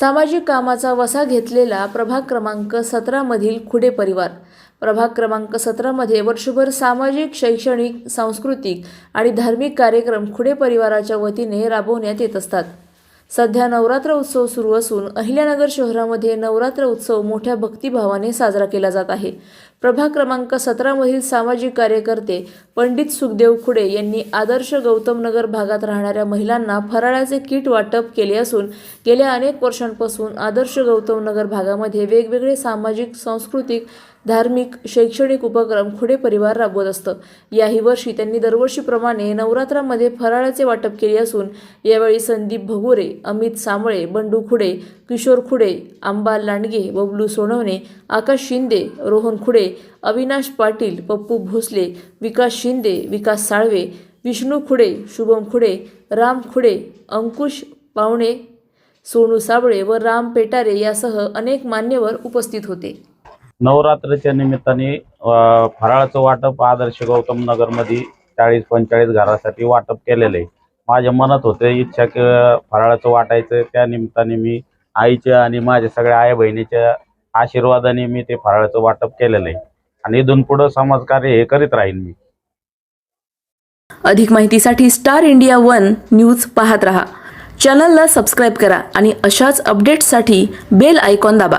सामाजिक कामाचा वसा घेतलेला प्रभाग क्रमांक सतरामधील खुडे परिवार. प्रभाग क्रमांक सतरामध्ये वर्षभर सामाजिक शैक्षणिक सांस्कृतिक आणि धार्मिक कार्यक्रम खुडे परिवाराच्या वतीने राबवण्यात येत असतात. सध्या नवरात्र उत्सव सुरू असून अहिल्यानगर शहरामध्ये नवरात्र उत्सव मोठ्या भक्तिभावाने साजरा केला जात आहे. प्रभाग क्रमांक सतरामधील सामाजिक कार्यकर्ते पंडित सुखदेव खुडे यांनी आदर्श गौतमनगर भागात राहणाऱ्या महिलांना फराळाचे किट वाटप केले असून गेल्या अनेक वर्षांपासून आदर्श गौतमनगर भागामध्ये वेगवेगळे सामाजिक सांस्कृतिक धार्मिक शैक्षणिक उपक्रम खुडे परिवार राबवत असतं. याही वर्षी त्यांनी दरवर्षीप्रमाणे नवरात्रामध्ये फराळाचे वाटप केले असून यावेळी संदीप भगुरे अमित सामळे बंडू खुडे किशोर खुडे आंबा लांडगे बबलू सोनवणे आकाश शिंदे रोहन खुडे अविनाश पाटील पप्पू भोसले विकास शिंदे विकास साळवे विष्णू खुडे शुभम खुडे राम खुडे अंकुश पावणे सोनू साबळे व राम पेटारे यासह अनेक मान्यवर उपस्थित होते. नवरात्रीच्या निमित्ताने फराळाचं वाटप आदर्श गौतम नगरमध्ये चाळीस पंचेचाळीस घरासाठी वाटप केलेलं आहे. माझ्या मनात होते इच्छा की फराळाचं वाटायचं. त्या निमित्ताने मी आईच्या आणि माझ्या सगळ्या आई बहिणीच्या आशीर्वादाने मी ते फराळाचं वाटप केलेलं आहे. आणि इथून पुढं समाजकार्य हे करीत राहीन मी. अधिक माहितीसाठी स्टार इंडिया वन न्यूज पाहत रहा. चॅनलला सबस्क्राईब करा आणि अशाच अपडेट्ससाठी बेल आयकॉन दाबा.